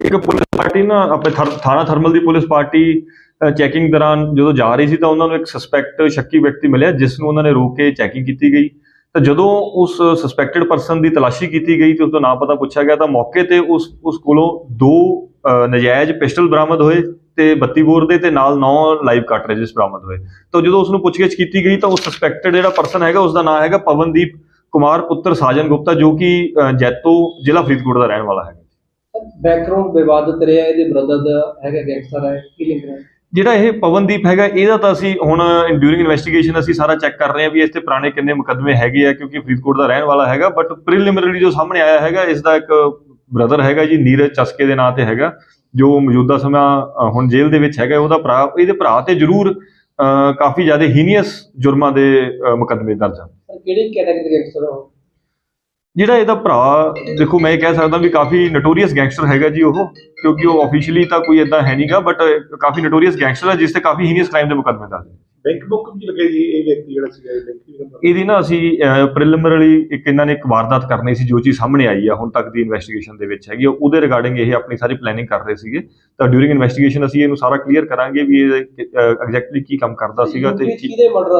ਇੱਕ police party ਨਾ, ਆਪਣੇ ਥਰ- ਥਾਣਾ ਥਰਮਲ ਦੀ ਪੁਲਿਸ ਪਾਰਟੀ ਚੈਕਿੰਗ ਦੌਰਾਨ ਜਦੋਂ ਜਾ ਰਹੀ ਸੀ ਤਾਂ ਉਹਨਾਂ ਨੂੰ ਇੱਕ ਸਸਪੈਕਟ ਸ਼ੱਕੀ ਵਿਅਕਤੀ ਮਿਲਿਆ, ਜਿਸ ਨੂੰ ਉਹਨਾਂ ਨੇ ਰੋਕ ਕੇ ਚੈਕਿੰਗ ਕੀਤੀ ਗਈ। ਤਾਂ ਜਦੋਂ ਉਸ ਸਸਪੈਕਟਡ ਪਰਸਨ ਦੀ ਤਲਾਸ਼ੀ ਕੀਤੀ ਗਈ ਤੇ ਉਸ ਦਾ ਨਾਮ ਪਤਾ ਪੁੱਛਿਆ ਗਿਆ ਤਾਂ ਮੌਕੇ ਤੇ ਉਸ ਉਸ ਕੋਲੋਂ ਦੋ ਨਜਾਇਜ਼ ਪਿਸਟਲ ਬਰਾਮਦ ਹੋਏ ਤੇ 32 ਬੋਰ ਦੇ ਤੇ ਨਾਲ 9 ਲਾਈਵ ਕਾਰਟ੍ਰਿਜਸ ਬਰਾਮਦ ਹੋਏ। ਤਾਂ ਜਦੋਂ ਉਸ ਨੂੰ ਪੁੱਛਗਿੱਛ ਕੀਤੀ ਗਈ ਤਾਂ ਉਸ ਸਸਪੈਕਟਡ ਜਿਹੜਾ ਪਰਸਨ ਹੈਗਾ ਉਸ ਦਾ ਨਾਮ ਹੈਗਾ ਪਵਨਦੀਪ ਕੁਮਾਰ ਪੁੱਤਰ ਸਾਜਨ ਗੁਪਤਾ, ਜੋ ਕਿ ਜੈਤੋ ਜ਼ਿਲ੍ਹਾ ਫਰੀਦਕੋਟ ਦਾ ਰਹਿਣ ਵਾਲਾ ਹੈ ਬੈਕਗ੍ਰਾਉਂਡ ਵਿਵਾਦਤ ਰਿਹਾ ਇਹਦੇ ਬ੍ਰਦਰ ਦਾ ਹੈਗਾ ਗੈਂਗਸਟਰ ਹੈ ਕੀ ਲਿੰਕ ਹੈ? ਜਿਹੜਾ ਇਹ ਪਵਨਦੀਪ ਹੈਗਾ ਇਹਦਾ ਤਾਂ ਅਸੀਂ ਹੁਣ ਡਿਊਰਿੰਗ ਇਨਵੈਸਟੀਗੇਸ਼ਨ ਅਸੀਂ ਸਾਰਾ ਚੈੱਕ ਕਰ ਰਹੇ ਹਾਂ ਵੀ ਇਸ ਤੇ ਪੁਰਾਣੇ ਕਿੰਨੇ ਮੁਕੱਦਮੇ ਹੈਗੇ ਆ ਕਿਉਂਕਿ ਫਰੀਦਕੋਟ ਦਾ ਰਹਿਣ ਵਾਲਾ ਹੈਗਾ ਬਟ ਪ੍ਰੀਲਿਮਿਨਰੀ ਜੋ ਸਾਹਮਣੇ ਆਇਆ ਹੈਗਾ ਇਸ ਦਾ ਇੱਕ ਬ੍ਰਦਰ ਹੈਗਾ ਜੀ ਨੀਰਜ ਚਸਕੇ ਦੇ ਨਾਂ ਤੇ ਹੈਗਾ ਜੋ ਮੌਜੂਦਾ ਸਮਾਂ ਹੁਣ ਜੇਲ੍ਹ ਦੇ ਵਿੱਚ ਹੈਗਾ ਉਹਦਾ ਭਰਾ ਇਹਦੇ ਭਰਾ ਤੇ ਜ਼ਰੂਰ ਕਾਫੀ ਜ਼ਿਆਦਾ ਹੀਨੀਅਸ ਜੁਰਮਾਂ ਦੇ ਮੁਕੱਦਮੇ ਦਰਜ ਹਨ। ਸਰ ਕਿਹੜੀ ਕੈਟਾਗਰੀ ਦੇ ਗੈਂਗਸਟਰ ਹੋ ਜਿਹੜਾ ਇਹਦਾ ਭਰਾ ਦੇਖੋ ਮੈਂ ਇਹ ਕਹਿ ਸਕਦਾ ਵੀ ਕਾਫੀ ਨੋਟੋਰੀਅਸ ਗੈਂਗਸਟਰ ਹੈਗਾ ਜੀ ਉਹ ਕਿਉਂਕਿ ਉਹ ਆਫੀਸ਼ੀਅਲੀ ਤਾਂ ਕੋਈ ਇਦਾਂ ਹੈ ਨਹੀਂਗਾ ਬਟ ਕਾਫੀ ਨੋਟੋਰੀਅਸ ਗੈਂਗਸਟਰ ਹੈ ਜਿਸ ਤੇ ਕਾਫੀ ਹੀਨੀਅਸ ਕ੍ਰਾਈਮ ਦੇ ਮੁਕੱਦਮੇ ਦਰਜ ਨੇ। ਬੈਂਕ ਬੁੱਕ ਵੀ ਲੱਗੇ ਜੀ ਇਹ ਵਿਅਕਤੀ ਜਿਹੜਾ ਸੀਗਾ ਇਹ ਬੈਂਕ ਵੀ ਨੰਬਰ ਇਹਦੀ ਨਾ ਅਸੀਂ ਪ੍ਰੀਲਿਮਿਨਰੀ ਇੱਕ ਇਹਨਾਂ ਨੇ ਇੱਕ ਵਾਰਦਾਤ ਕਰਨੀ ਸੀ ਜੋ ਚੀਜ਼ ਸਾਹਮਣੇ ਆਈ ਆ ਹੁਣ ਤੱਕ ਦੀ ਇਨਵੈਸਟੀਗੇਸ਼ਨ ਦੇ ਵਿੱਚ ਹੈਗੀ ਉਹਦੇ ਰਿਗਾਰਡਿੰਗ ਇਹ ਆਪਣੀ ਸਾਰੀ ਪਲੈਨਿੰਗ ਕਰ ਰਹੇ ਸੀਗੇ। ਤਾਂ ਡਿਊਰਿੰਗ ਇਨਵੈਸਟੀਗੇਸ਼ਨ ਅਸੀਂ ਇਹਨੂੰ ਸਾਰਾ ਕਲੀਅਰ ਕਰਾਂਗੇ ਵੀ ਇਹ ਐਗਜ਼ੈਕਟਲੀ ਕੀ ਕੰਮ ਕਰਦਾ ਸੀਗਾ ਤੇ ਕੀ ਕਿਹਦੇ ਮਰਡਰ